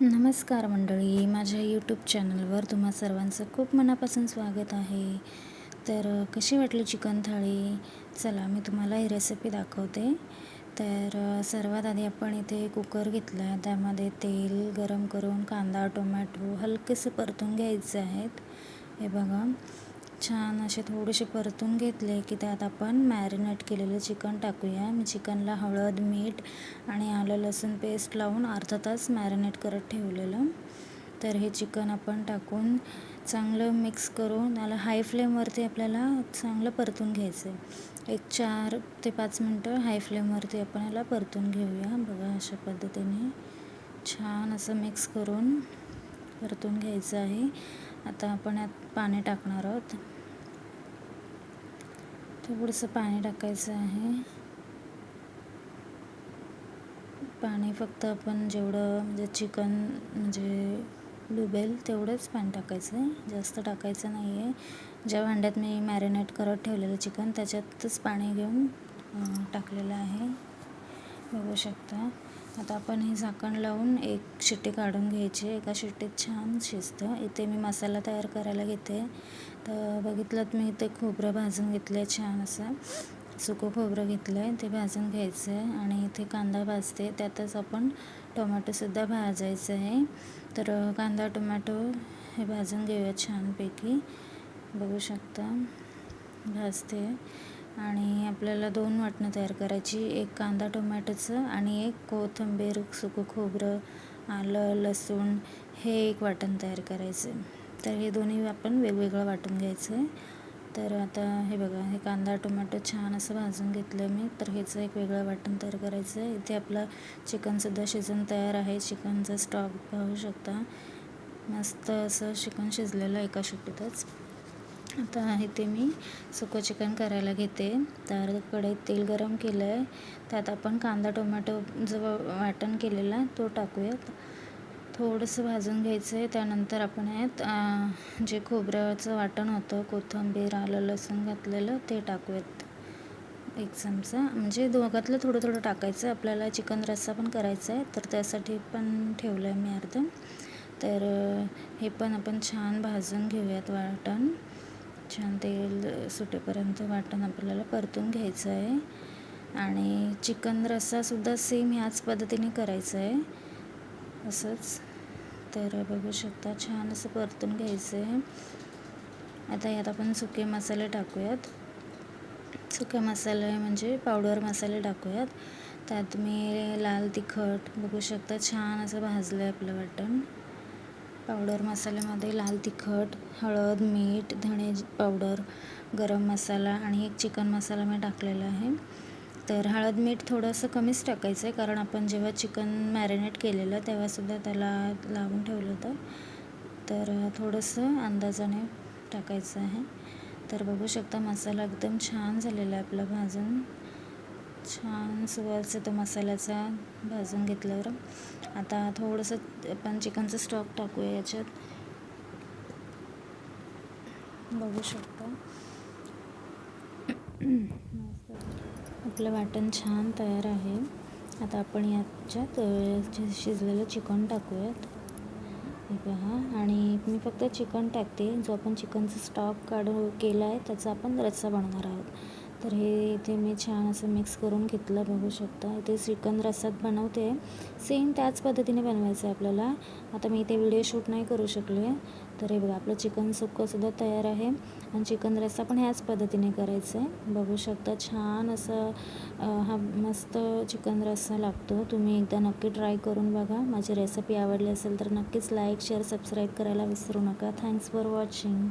नमस्कार मंडळी माझ्या यूट्यूब चॅनलवर तुम्हा सर्वांचं खूप मनापासून स्वागत आहे. तर कशी वाटली चिकन थाळी? चला मी तुम्हाला ही रेसिपी दाखवते. तर सर्वात आधी आपण इथे कुकर घेतला आहे त्यामध्ये तेल गरम करून कांदा टोमॅटो हलकेसे परतून घ्यायचे आहेत हे बघा. छान असे थोडेसे परतून घेतले की त्यात आपण मॅरिनेट केलेलं चिकन टाकूया. मी चिकनला हळद मीठ आणि आलं लसूण पेस्ट लावून अर्धा तास मॅरिनेट करत ठेवलेलं. तर हे चिकन आपण टाकून चांगलं मिक्स करून त्याला हाय फ्लेमवरती आपल्याला चांगलं परतून घ्यायचं आहे एक चार ते पाच मिनटं हाय फ्लेमवरती आपण याला परतून घेऊया. बघा अशा पद्धतीने छान असं मिक्स करून परतून घ्यायचं आहे. आता आपण यात पाणी टाकणार आहोत. थोडंसं पाणी टाकायचं आहे. पाणी फक्त आपण जेवढं म्हणजे चिकन म्हणजे डुबेल तेवढंच पाणी टाकायचं. आहे जास्त टाकायचं नाही आहे ज्या भांड्यात मी मॅरिनेट करत ठेवलेलं चिकन त्याच्यातच पाणी घेऊन टाकलेलं आहे. बघू शकता. आता आपण हे झाकण लावून एक शिट्टी काढून घ्यायची एका शिट्टीत छान शिजतं. इथे मी मसाला तयार करायला घेते. तर बघितलं मी इथे खोबरं भाजून घेतलं आहे छान असं. सुकं खोबरं घेतलं आहे ते भाजून घ्यायचं आहे. आणि इथे कांदा भाजते. त्यातच आपण टोमॅटोसुद्धा भाजायचं आहे. तर कांदा टोमॅटो हे भाजून घेऊया छानपैकी. बघू शकता. भाजते. आणि आपल्याला दोन वाटणं तयार करायची. एक कांदा टोमॅटोचं आणि एक कोथिंबीर सुकं खोबरं आलं लसूण हे एक वाटण तयार करायचं. तर हे दोन्ही आपण वेगवेगळं वाटून घ्यायचं आहे तर आता हे बघा हे कांदा टोमॅटो छान असं भाजून घेतलं मी. तर ह्याचं एक वेगळं वाटण तयार करायचं आहे इथे आपलं चिकनसुद्धा शिजून तयार आहे. चिकनचा स्टॉक पाहू शकता. मस्त असं चिकन शिजलेलं एका शिट्टीतच. आता इथे मी सुकं चिकन करायला घेते. तर कढईत तेल गरम केलं आहे त्यात आपण कांदा टोमॅटो जो वाटण केलेला तो टाकूयात. थोडंसं भाजून घ्यायचं आहे त्यानंतर आपण यात जे खोबऱ्याचं वाटण होतं कोथिंबीर आलं लसूण घातलेलं ते टाकूयात. एक चमचा. म्हणजे दोघातलं थोडं थोडं टाकायचं. आपल्याला चिकन रस्सा पण करायचा आहे तर त्यासाठी पण ठेवलं आहे मी अर्ध. तर हे पण आपण छान भाजून घेऊयात वाटण. छान तेल सुटेपर्यंत वाटण आपल्याला परतून घ्यायचं आहे. आणि चिकन रस्सासुद्धा सेम ह्याच पद्धतीने करायचं आहे. असंच. तर बघू शकता छान असं परतून घ्यायचं आहे. आता यात आपण सुके मसाले टाकूयात. सुके मसाले म्हणजे पावडर मसाले टाकूयात. त्यात मी लाल तिखट बघू शकता छान असं भाजलं आहे आपलं वाटण. पावडर मसाल्यामध्ये लाल तिखट हळद मीठ धणे पावडर गरम मसाला आणि एक चिकन मसाला मी टाकलेला आहे. तर हळद मीठ थोडंसं कमीच टाकायचं आहे कारण आपण जेव्हा चिकन मॅरिनेट केलेलं तेव्हासुद्धा त्याला लावून ठेवलं होतं. तर थोडंसं अंदाजाने टाकायचं आहे. तर बघू शकता मसाला एकदम छान झालेला आहे आपला भाजून. छान सुवास तो मसाल्याचा भाजून घेतल्यावर. आता थोडंसं आपण चिकनचं स्टॉक टाकूया याच्यात. बघू शकता. आपलं वाटण छान तयार आहे. आता आपण याच्यात शिजलेलं चिकन टाकूयात. हे पहा. आणि मी फक्त चिकन टाकते. जो आपण चिकनचा स्टॉक काढू केला आहे त्याचा आपण रस्सा बनवणार आहोत. तर हे इथे मी छान असं मिक्स करून घेतलं बघू शकता. इथे चिकन रस्सात बनवते. सेम त्याच पद्धतीने बनवायचं आहे आपल्याला. आता मी इथे व्हिडिओ शूट नाही करू शकले. तर हे बघा आपलं चिकन सुक्कंसुद्धा तयार आहे. आणि चिकन रस्सा पण ह्याच पद्धतीने करायचं आहे बघू शकता छान असं हा मस्त चिकन रस्सा लागतो. तुम्ही एकदा नक्की ट्राय करून बघा. माझी रेसिपी आवडली असेल तर नक्कीच लाईक शेअर सबस्क्राईब करायला विसरू नका. Thanks for watching